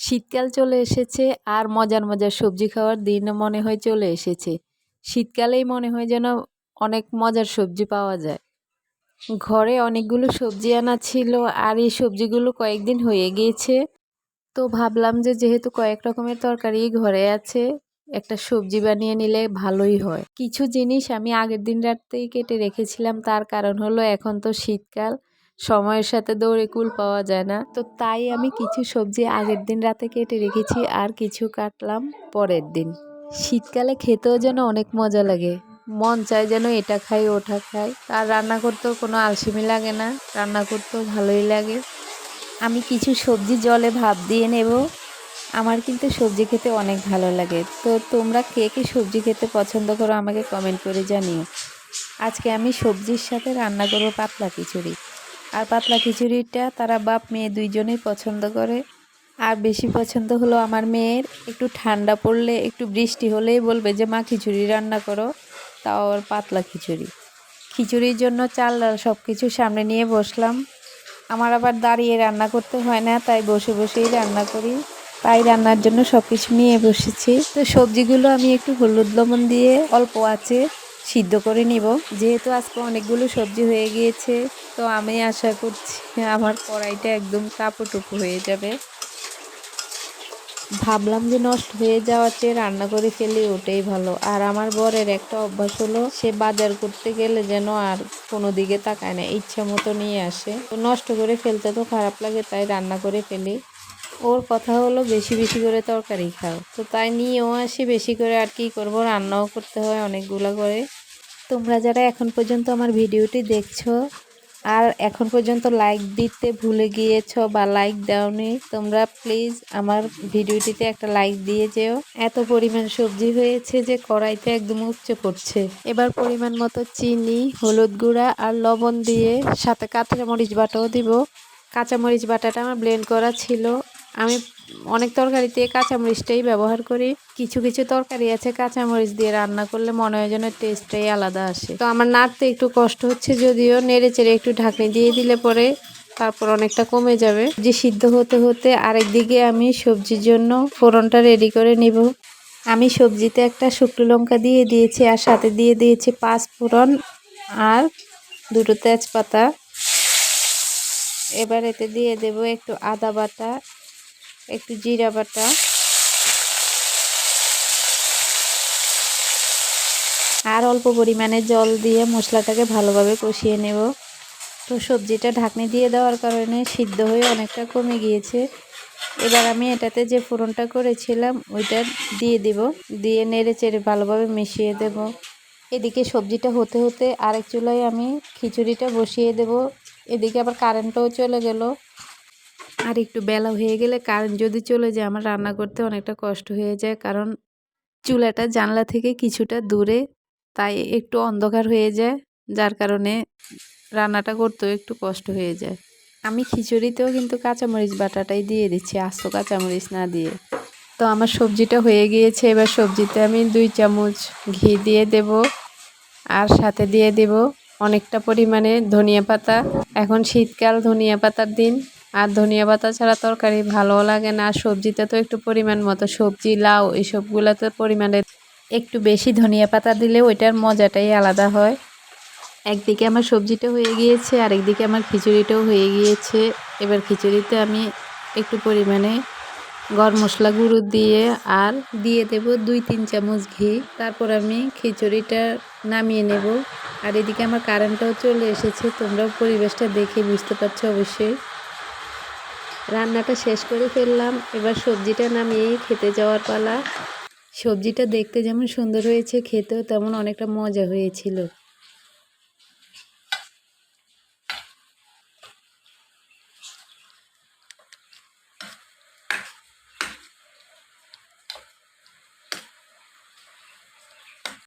শীতকাল চলে এসেছে আর মজার মজার সবজি খাওয়ার দিন মনে হয় চলে এসেছে। শীতকালেই মনে হয় যেন অনেক মজার সবজি পাওয়া যায়। ঘরে অনেকগুলো সবজি আনা ছিল আর এই সবজিগুলো কয়েকদিন হয়ে গিয়েছে। তো ভাবলাম যে যেহেতু কয়েক রকমের তরকারি ঘরে আছে, একটা সবজি বানিয়ে নিলে ভালোই হয়। কিছু জিনিস আমি আগের দিন রাতেই কেটে রেখেছিলাম, তার কারণ হলো এখন তো শীতকাল। সময়ের সাথে দৌড়ে কুল পাওয়া যায় না। তো তাই আমি কিছু সবজি আগের দিন রাতে কেটে রেখেছি আর কিছু কাটলাম পরের দিন। শীতকালে খেতেও যেন অনেক মজা লাগে। মন চায় যেন এটা খাই, ওটা খাই। আর রান্না করতেও কোনো আলসেমি লাগে না। রান্না করতেও ভালোই লাগে। আমি কিছু সবজি জলে ভাপ দিয়ে নেব। আমার কিন্তু সবজি খেতে অনেক ভালো লাগে। তো তোমরা কে কে সবজি খেতে পছন্দ করো আমাকে কমেন্ট করে জানিও। আজকে আমি সবজির সাথে রান্না করব পাতলা খিচুড়ি। আর পাতলা খিচুড়িটা তারা বাপ মেয়ে দুইজনেই পছন্দ করে। আর বেশি পছন্দ হলো আমার মেয়ের। একটু ঠান্ডা পড়লে, একটু বৃষ্টি হলেই বলবে যে, মা, খিচুড়ি রান্না করো। তাও আবার পাতলা খিচুড়ি। খিচুড়ির জন্য চাল ডাল সব কিছু সামনে নিয়ে বসলাম। আমার আবার দাঁড়িয়ে রান্না করতে হয় না, তাই বসে বসেই রান্না করি। তাই রান্নার জন্য সব কিছু নিয়ে বসেছি। তো সবজিগুলো আমি একটু হলুদ লবণ দিয়ে, অল্প আছে। সিদ্ধ করে নিব। যেহেতু আজকে অনেকগুলো সবজি হয়ে গিয়েছে, তো আমি আশা করছি আমার কড়াইটা একদম কাপড়টুকু হয়ে যাবে। ভাবলাম যে নষ্ট হয়ে যাওয়ার চেয়ে রান্না করে ফেলে, ওটাই ভালো। আর আমার বরের একটা অভ্যাস হলো, সে বাজার করতে গেলে যেন আর কোনো দিকে তাকায় না, ইচ্ছা মতো নিয়ে আসে। তো নষ্ট করে ফেলতে তো খারাপ লাগে, তাই রান্না করে ফেলি। ওর কথা হলো বেশি বেশি করে তরকারি খাও। তো তাই নিয়েও আসি, বেশি করে আর কি করব, রান্নাও করতে হয় অনেকগুলো করে। তোমরা যারা এখন পর্যন্ত আমার ভিডিওটি দেখছ আর এখন পর্যন্ত লাইক দিতে ভুলে গিয়েছ বা লাইক দাওনি, তোমরা প্লিজ আমার ভিডিওটিতে একটা লাইক দিয়ে যেও। এত পরিমাণ সবজি হয়েছে যে কড়াইতে একদম উপচে পড়ছে এবার পরিমাণ মতো চিনি, হলুদ গুঁড়া আর লবণ দিয়ে সাথে কাঁচামরিচ বাটাও দিব। কাঁচামরিচ বাটাটা আমার ব্লেন্ড করা ছিল আমি অনেক তরকারিতে কাঁচামরিচটাই ব্যবহার করি। কিছু কিছু তরকারি আছে কাঁচামরিচ দিয়ে রান্না করলে মনে হয় যেন টেস্টটাই আলাদা আসে। তো আমার নাড়তে একটু কষ্ট হচ্ছে, যদিও নেড়ে চেড়ে একটু ঢাকনি দিয়ে দিলে পরে তারপর অনেকটা কমে যাবে। যে সিদ্ধ হতে হতে আরেক দিকে আমি সবজির জন্য ফোড়নটা রেডি করে নিব। আমি সবজিতে একটা শুকনো লঙ্কা দিয়ে দিয়েছি আর সাথে দিয়ে দিয়েছি পাঁচ ফোড়ন আর দুটো তেজপাতা। এবার এতে দিয়ে দেব একটু আদা বাটা একটু জিরা বাটা। আর অল্প পরিমাণে জল দিয়ে মশলাটাকে ভালোভাবে কষিয়ে নেব। তো সবজিটা ঢাকনি দিয়ে দেওয়ার কারণে সিদ্ধ হয়ে অনেকটা কমে গিয়েছে। এবার আমি এটাতে যে ফোড়নটা করেছিলাম, ওইটা দিয়ে দিব। দিয়ে নেড়ে চেড়ে ভালোভাবে মিশিয়ে দেব। এদিকে সবজিটা হতে হতে আরেক চুলায় আমি খিচুড়িটা বসিয়ে দেব। এদিকে আবার কারেন্টটাও চলে গেল। আর একটু বেলা হয়ে গেলে কারেন্ট যদি চলে যায়, আমার রান্না করতে অনেকটা কষ্ট হয়ে যায়। কারণ চুলাটা জানলা থেকে কিছুটা দূরে, তাই একটু অন্ধকার হয়ে যায়। যার কারণে রান্নাটা করতেও একটু কষ্ট হয়ে যায়। আমি খিচুড়িতেও কিন্তু কাঁচামরিচ বাটাটাই দিয়ে দিচ্ছি, আস্ত কাঁচামরিচ না দিয়ে। তো আমার সবজিটা হয়ে গিয়েছে, এবার সবজিতে আমি দুই চামচ ঘি দিয়ে দেব আর সাথে দিয়ে দেব অনেকটা পরিমাণে ধনিয়া পাতা। এখন শীতকাল, ধনিয়া পাতার দিন। আর ধনিয়া পাতা ছাড়া তরকারি ভালোও লাগে না। আর সবজিতে তো একটু পরিমাণ মতো সবজি, লাউ এইসবগুলোতে পরিমাণে একটু বেশি ধনিয়া পাতা দিলে ওইটার মজাটাই আলাদা হয়। একদিকে আমার সবজিটা হয়ে গিয়েছে আর একদিকে আমার খিচুড়িটাও হয়ে গিয়েছে। এবার খিচুড়িতে আমি একটু পরিমাণে গরম মশলা গুঁড়ো দিয়ে আর দিয়ে দেব দুই তিন চামচ ঘি। তারপর আমি খিচুড়িটা নামিয়ে নেব। আর এদিকে আমার কারেন্টটাও চলে এসেছে, তোমরাও পরিবেশটা দেখে বুঝতে পারছ অবশ্যই। রান্নাটা শেষ করে ফেললাম। এবার সবজিটা নামিয়ে খেতে যাওয়ার পালা। সবজিটা দেখতে যেমন সুন্দর হয়েছে, খেতেও তেমন অনেকটা মজা হয়েছিল।